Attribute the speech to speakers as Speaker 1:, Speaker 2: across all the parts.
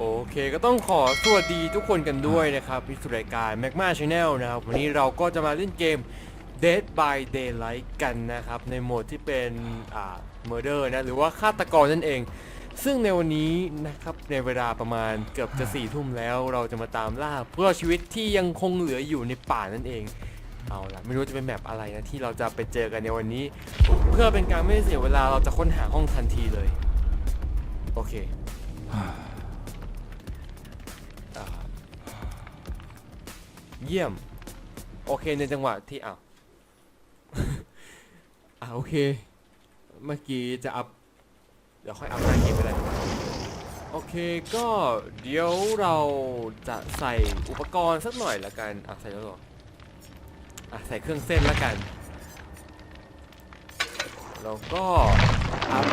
Speaker 1: โอเคก็ต้องขอสวัสดีทุกคนกันด้วยนะครับที่สุดรายการ Magma Channel นะครับ วันนี้เราก็จะมาเล่นเกม Dead by Daylight กันนะครับ ในโหมดที่เป็นอ่า Murder นะ หรือว่าฆาตกรนั่นเอง ซึ่งในวันนี้นะครับ ในเวลาประมาณเกือบจะสี่ทุ่มแล้ว เราจะมาตามล่าเพื่อชีวิตที่ยังคงเหลืออยู่ในป่านั่นเอง เอาล่ะ ไม่รู้จะเป็นแบบอะไรนะ ที่เราจะไปเจอกันในวันนี้ เพื่อเป็นการไม่เสียเวลาเราจะค้นหาห้องทันทีเลย โอเค เยี่ยม โอเคในจังหวะที่อ้าวอ่าโอเค เมื่อกี้จะอัพ เดี๋ยวค่อยอัพหน้าเกมไปเลยโอเคก็เดี๋ยวเราจะใส่อุปกรณ์สักหน่อยละกัน อะใส่แล้วเหรออะใส่เครื่องเส้นละกัน แล้วก็อัพ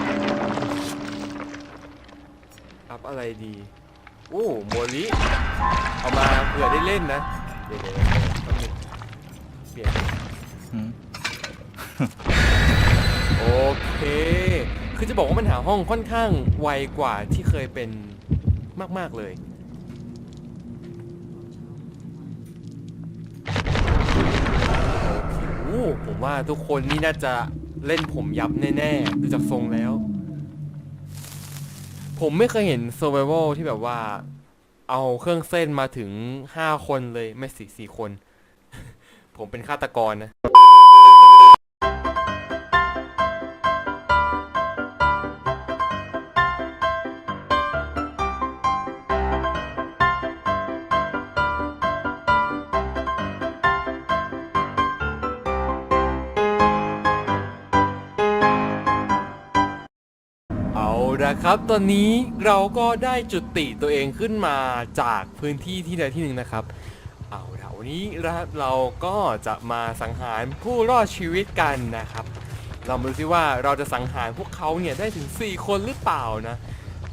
Speaker 1: อัพอะไรดี โอ้โมลิ เอามาเผื่อได้เล่นนะ ดี๋ยวเดี๋ยวแป๊บนึงเปลี่ยน
Speaker 2: อืม
Speaker 1: โอเค คือจะบอกว่ามันหาห้องค่อนข้างไวกว่าที่เคยเป็นมาก ๆ เลย โอ้โหผมว่าทุกคนนี่น่าจะเล่นผมยับแน่ๆ ดูจากทรงแล้ว ผมไม่เคยเห็น survival ที่แบบว่า เอาเครื่องเส้นมาถึงห้าคนเลยไม่สี่สี่คน ผมเป็นฆาตกรนะ ครับ ตอนนี้เราก็ได้จุดติตัวเองขึ้นมาจากพื้นที่ที่ใดที่หนึ่งนะครับ เอาละวันนี้นะครับเราก็จะมาสังหารผู้รอดชีวิตกันนะครับ เรามาดูซิว่าเราจะสังหารพวกเขาเนี่ยได้ถึง 4 คนหรือเปล่านะ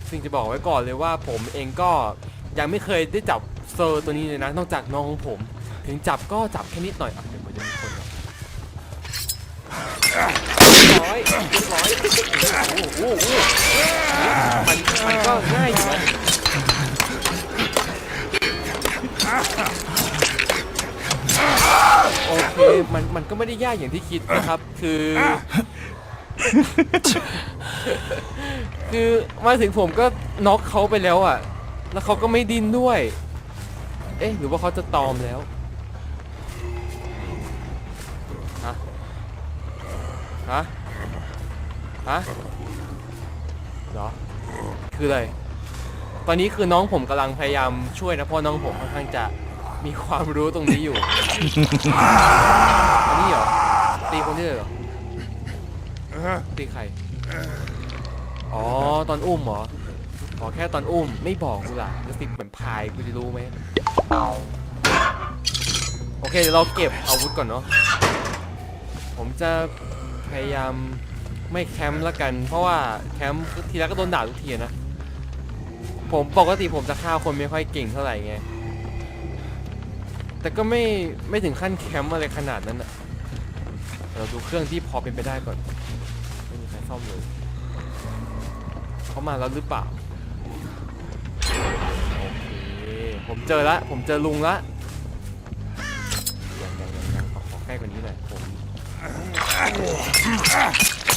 Speaker 1: ซึ่งจะบอกไว้ก่อนเลยว่าผมเองก็ยังไม่เคยได้จับเซอร์ตัวนี้เลยนะ นอกจากน้องของผม ถึงจับก็จับแค่นิดหน่อยอะเดี๋ยวมันจะมีคน ร้อยเรียบร้อยโอ้โหโอ้โหมันมันก็ง่ายอยู่นะโอเคมันมันก็ไม่ได้ยากอย่างที่คิดนะครับ คือ คือมาถึงผมก็น็อกเขาไปแล้วอะ แล้วเขาก็ไม่ดิ้นด้วย เอ๊ะหรือว่าเขาจะตอมแล้วฮะฮะ ฮะเหรอ คืออะไร ตอนนี้คือน้องผมกำลังพยายามช่วยนะเพราะน้องผมค่อนข้างจะมีความรู้ตรงนี้อยู่ อันนี้เหรอ ตีคนที่เลยเหรอ ตีใคร อ๋อ ตอนอุ้มเหรอ ขอแค่ตอนอุ้มไม่บอกกูล่ะจะติดเหมือนพายกูจะรู้ไหม โอเคเดี๋ยวเราเก็บอาวุธก่อนเนาะ ผมจะพยายาม ไม่แคมป์ละกัน เพราะว่าแคมป์ทีแรกก็โดนด่าทุกทีนะ ผมปกติผมจะฆ่าคนไม่ค่อยเก่งเท่าไหร่ไง แต่ก็ไม่ไม่ถึงขั้นแคมป์อะไรขนาดนั้นอะเราดูเครื่องที่พอเป็นไปได้ก่อน ไม่มีใครซ่อมเลยเขามาแล้วหรือเปล่า โอเค ผมเจอละ ผมเจอลุงละยังยังยังยังขอขอใกล้กว่านี้หน่อยผม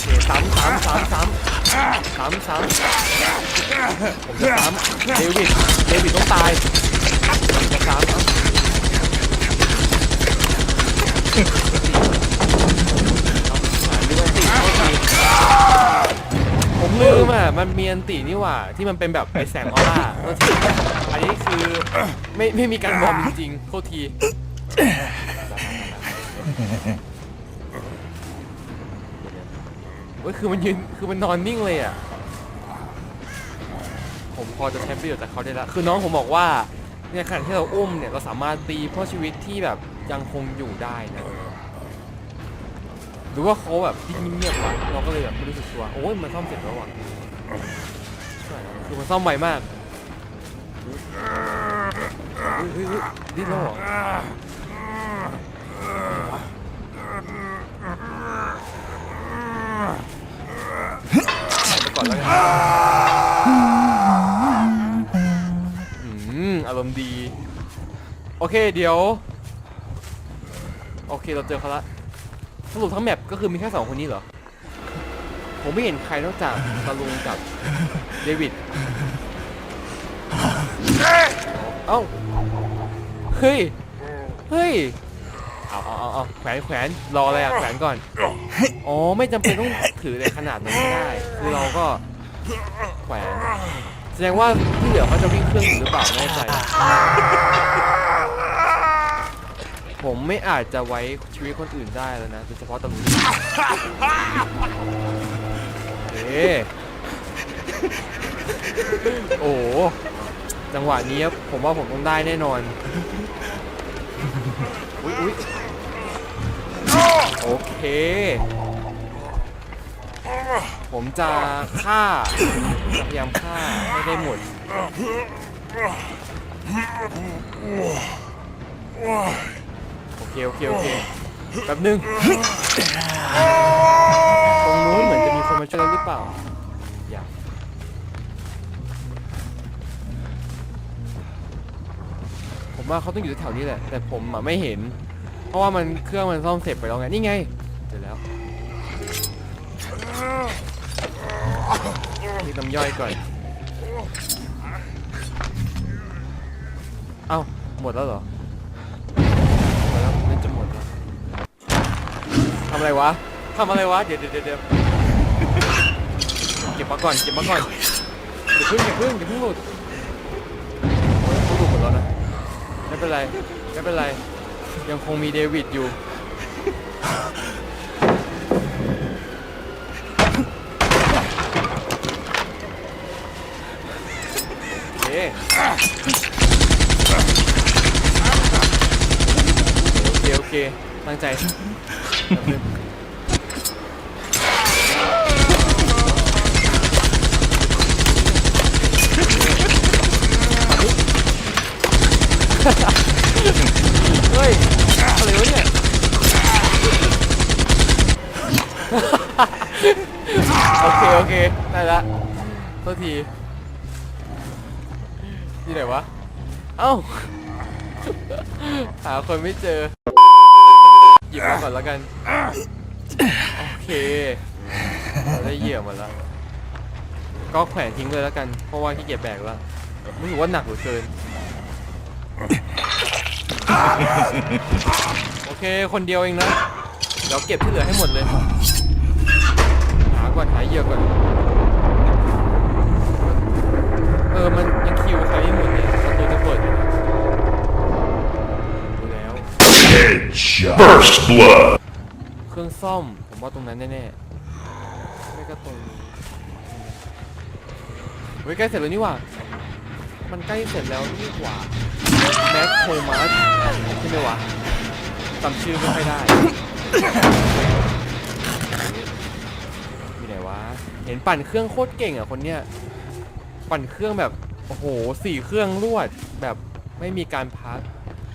Speaker 1: เคซ้ำซ้ำซ้ำซ้ำซ้ำซ้ำผมจะซ้ำเดวิดเดวิดต้องตายผมจะซ้ำเอามผมลืมอะมันมีอันตินี่หว่า ที่มันเป็นแบบไอแสงออร่าโทษทีอันนี้คือไม่ไม่มีการวอมจริงๆโทษที เว้ยคือมันยืนคือมันนอนนิ่งเลยอะ ผมพอจะใช้ประโยชน์จากเขาได้แล้วคือน้องผมบอกว่าในขณะที่เราอุ้มเนี่ยเราสามารถตีเพื่อชีวิตที่แบบยังคงอยู่ได้นะหรือว่าเขาแบบที่เงียบๆวะเราก็เลยแบบไม่รู้สึกตัวโอ้ยมันซ่อมเสร็จแล้วว่ะใช่คือมันซ่อมไวมากเฮ้ยเฮ้ยดิ้นแล้วเหรอ อนแล้วกันโอเคเดี๋ยว โอเคเราเจอเขาละสรุปทั้งแมปก็คือมีแค่สองคนนี้เหรอ ผมไม่เห็นใครนอกจากตาลุงกับเดวิด เอ้า เฮ้ย เฮ้ย เอาเอาเอาเอาแขวนแขวนรออะไรอะแขวนก่อน อ๋อ ไม่จำเป็นต้องถือในขนาดนั้นก็ได้ คือเราก็ แขวนแสดงว่าที่เหลือเขาจะวิ่งเครื่องอยู่หรือเปล่าไม่แน่ใจ ผมไม่อาจจะไว้ชีวิตคนอื่นได้แล้วนะโดยเฉพาะตำรวจเอ๊ะโอ้โหจังหวะนี้ผมว่าผมต้องได้แน่นอน อุ๊ยอุ๊ยโอเค ผมจะฆ่าพยายามฆ่าให้ได้หมดโอเคโอเคโอเคแป๊บนึงตรงนู้นเหมือนจะมีคนมาช่วยเราหรือเปล่าอย่าผมว่าเขาต้องอยู่แถวนี้แหละแต่ผมอะไม่เห็น เพราะว่ามันเครื่องมันซ่อมเสร็จไปแล้วไงนี่ไงเจอแล้ว น้ำย่อยก่อน เอ้า หมดแล้วเหรอ หมดแล้วน่าจะหมดแล้วทำอะไรวะทำอะไรวะเดี๋ยวเดี๋ยวเดี๋ยวเดี๋ยวเก็บมาก่อน เก็บมาก่อนอย่าพึ่งอย่าพึ่งอย่าพึ่งหลุดเขาหลุดหมดแล้วนะ ไม่เป็นไร ไม่เป็นไร ยังคงมีเดวิดอยู่ โอเค โอเค โอเค ตั้งใจเฮ้ยอะไรวะเนี่ยโอเค โอเค ได้ละโทษที ที่ไหนวะ เอ้า หาคนไม่เจอ หยิบมาก่อนแล้วกัน โอเคเราได้เหยื่อหมดแล้ว ก็แขวนทิ้งเลยแล้วกัน เพราะว่าขี้เกียจแบกแล้วรู้สึกว่าหนักเหลือเกิน โอเค คนเดียวเองนะ เดี๋ยวเก็บที่เหลือให้หมดเลย หาก่อนหาเหยื่อก่อน เออ มันยังคิวใครไม่หมดเนี่ย
Speaker 2: Headshot. First blood.
Speaker 1: เครื่องซ่อม ผมว่าตรงนั้นแน่ๆ ไม่ก็ตรงนี้เฮ้ยใกล้เสร็จแล้วนี่หว่า มันใกล้เสร็จแล้วนี่หว่าแม็กโทมัสใช่ไหมวะจำชื่อไม่ค่อยได้ มีไหนวะ เห็นปั่นเครื่องโคตรเก่งอะคนเนี้ย ปั่นเครื่องแบบ โอ้โหสี่เครื่องรวดแบบไม่มีการพัก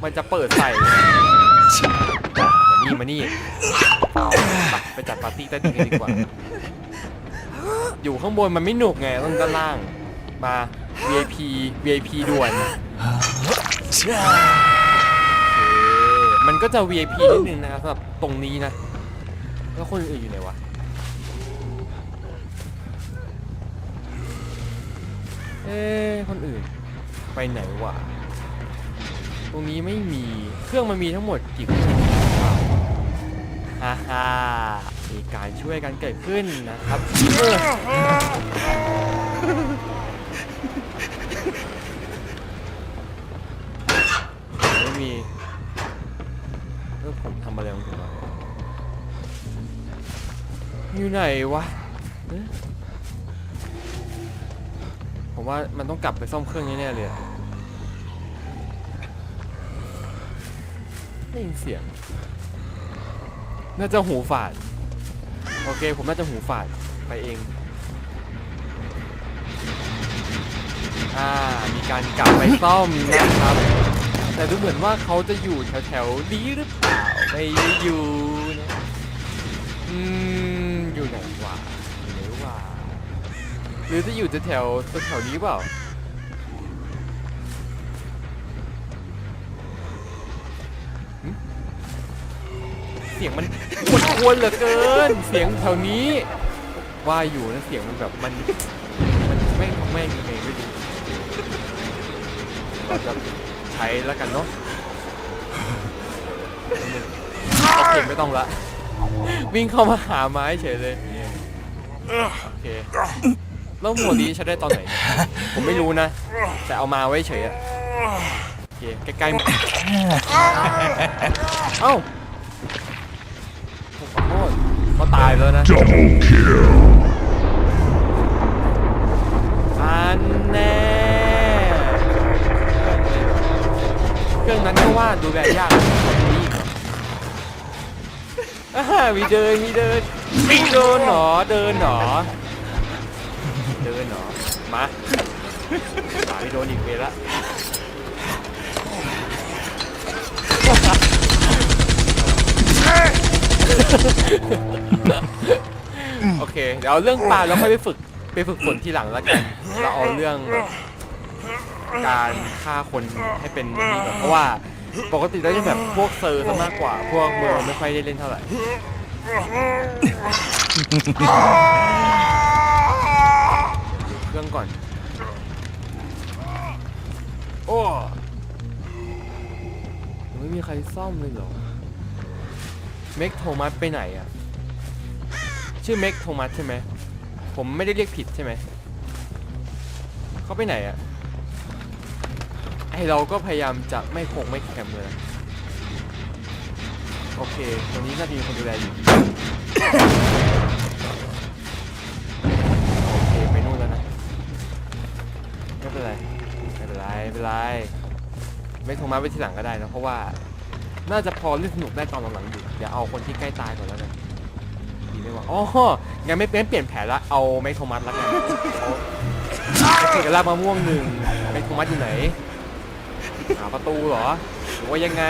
Speaker 1: มันจะเปิดใส่ มานี่มานี่ไปไปจัดปาร์ตี้ใต้ดินกันดีกว่า อยู่ข้างบนมันไม่หนุกไงต้องด้านล่าง มา VIP VIP ด่วนโอเคมันก็จะ VIP นิดนึงนะครับสำหรับตรงนี้นะ แล้วคนอื่นอยู่ไหนวะ เอ๊ะคนอื่น ไปไหนวะ รงนี้ไม่มี เครื่องมันมีทั้งหมดกี่เครื่องฮ่าฮ่ามีการช่วยกันเกิดขึ้นนะครับไม่มีเออผมทำอะไรของผมอยู่ไหนวะเอ๊ะผมว่ามันต้องกลับไปซ่อมเครื่องแน่ๆเลยอะ ได้ยินเสียง น่าจะหูฝาด โอเค ผมน่าจะหูฝาดไปเอง อ่า มีการกลับไปซ่อมนะครับ แต่ดูเหมือนว่าเขาจะอยู่แถวๆนี้หรือเปล่า ไม่อยู่นะอืม อยู่ไหนวะไหนวะหรือจะอยู่แถวๆแถวนี้เปล่า เสียงมันกวนกวนเหลือเกิน เสียงแถวนี้ ว่าอยู่นะเสียงมันแบบมัน มันไม่ไม่มีไงไม่รู้เราจะใช้แล้วกันเนาะโอเคไม่ต้องละ วิ่งเข้ามาหาไม้เฉยเลยโอเคแล้วหมวดนี้ใช้ได้ตอนไหนเนี่ยผมไม่รู้นะ แต่เอามาไว้เฉยอะโอเคใกล้ๆเอ้า ษเขาตายแล้วนะ
Speaker 2: Double kill.
Speaker 1: อันแน่เครื่องนั้นก็ว่าดูแลยากอ่ามีเดินมีเดินมีเดินหนอเดินหนอเดินหนอมามาไม่โดนอีกเวรละ โอเค เดี๋ยวเรื่องปลาแล้วค่อยไปฝึกไปฝึกฝนทีหลังแล้วกัน เราเอาเรื่องการฆ่าคนให้เป็นนี่ก่อนเพราะว่าปกติแล้วจะแบบพวกเซอร์ซะมากกว่า พวกเมอร์ไม่ค่อยได้เล่นเท่าไหร่เครื่องก่อน โอ้ไม่มีใครซ่อมเลยเหรอ เมกโทมัสไปไหนอะชื่อเมกโทมัสใช่ไหมผมไม่ได้เรียกผิดใช่ไหมเขาไปไหนอะไอเราก็พยายามจะไม่คงไม่แคมเลยโอเคตรงนี้น่าจะมีคนดูแลอยู่โอเคไปนู่นแล้วนะไม่เป็นไรไม่เป็นไรไม่เป็นไรไม่โทรมาไปทีหลังก็ได้นะเพราะว่า น่าจะพอเล่นสนุกได้ตอนหลังๆอยู่เดี๋ยวเอาคนที่ใกล้ตายก่อนแล้วกันดีไม่ว่าอ๋องั้นไม่งั้นเปลี่ยนแผนละเอาไมโทมัสละกันเอาไปกินกับลาบมะม่วงหนึ่งไมโทมัสอยู่ไหนหาประตูเหรอหรือว่ายังไง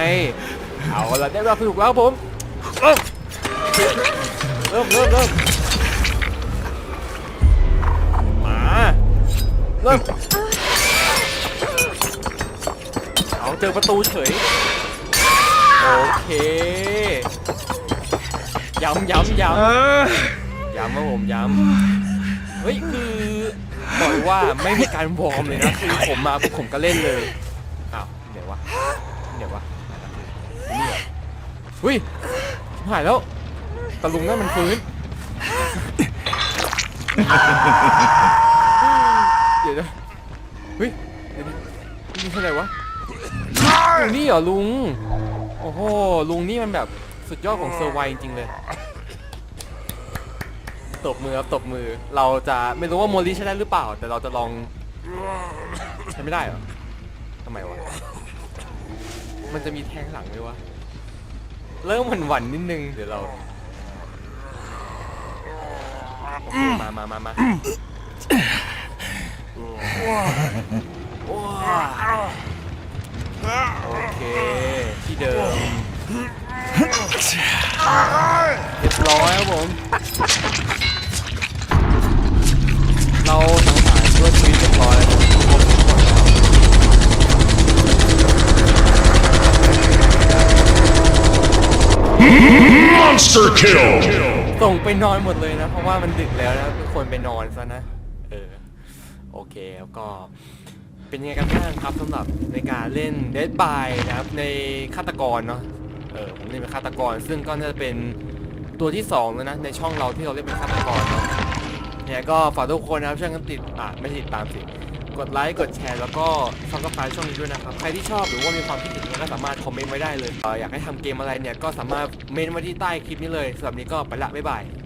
Speaker 1: เอาละได้เวลาสนุกแล้วผมเริ่มเริ่มเริ่มมาเริ่มเอาเจอประตูเฉย โอเคย้ำย้ำย้ำย้ำว่าผมย้ำเฮ้ยคือบอกเลยว่าไม่มีการวอร์มเลยนะคือผมมาปุ๊บผมก็เล่นเลยอ้าวเดี๋ยววะเดี๋ยววะนี่เหรอเฮ้ยชิบหายแล้วตะลุงนั่นมันฟื้นเดี๋ยวนะเฮ้ยเดี๋ยวนะนี่เท่าไหร่วะอยู่นี่เหรอลุง โอ้โห ลุงนี่มันแบบสุดยอดของเซอร์ไวจริงๆเลย ตบมือครับตบมือ เราจะไม่รู้ว่าโมลิใช้ได้หรือเปล่า แต่เราจะลอง ใช้ไม่ได้เหรอทำไมวะ มันจะมีแทงหลังไหมวะ เริ่มหวั่นหวั่นๆนิดนึง เดี๋ยวเราโอเคมามามามา โอเค ที่เดิมเรียบร้อยครับผม เราสังหารด้วยชีวิตเรียบร้อยแล้วครับ
Speaker 2: Monster kill.
Speaker 1: ส่งไปนอนหมดเลยนะ เพราะว่ามันดึกแล้วนะทุกคนไปนอนซะนะ เออ โอเคแล้วก็ เป็นยังไงกันบ้างครับสำหรับในการเล่น Dead by นะครับในฆาตกรเนาะเออผมเล่นเป็นฆาตกร ซึ่งก็น่าจะเป็นตัวที่สองแล้วนะในช่องเราที่เราเล่นเป็นฆาตกรเนาะเนี่ยก็ฝากทุกคนนะครับช่วยกันติดอ่าไม่ติดตามสิกดไลค์กดแชร์แล้วก็ซับสไครต์ช่องนี้ด้วยนะครับ ใครที่ชอบหรือว่ามีความคิดเห็นก็สามารถคอมเมนต์ไว้ได้เลยเอออยากให้ทำเกมอะไรเนี่ยก็สามารถเมนไว้ที่ใต้คลิปนี้เลยสำหรับนี้ก็ไปละบ๊ายบาย「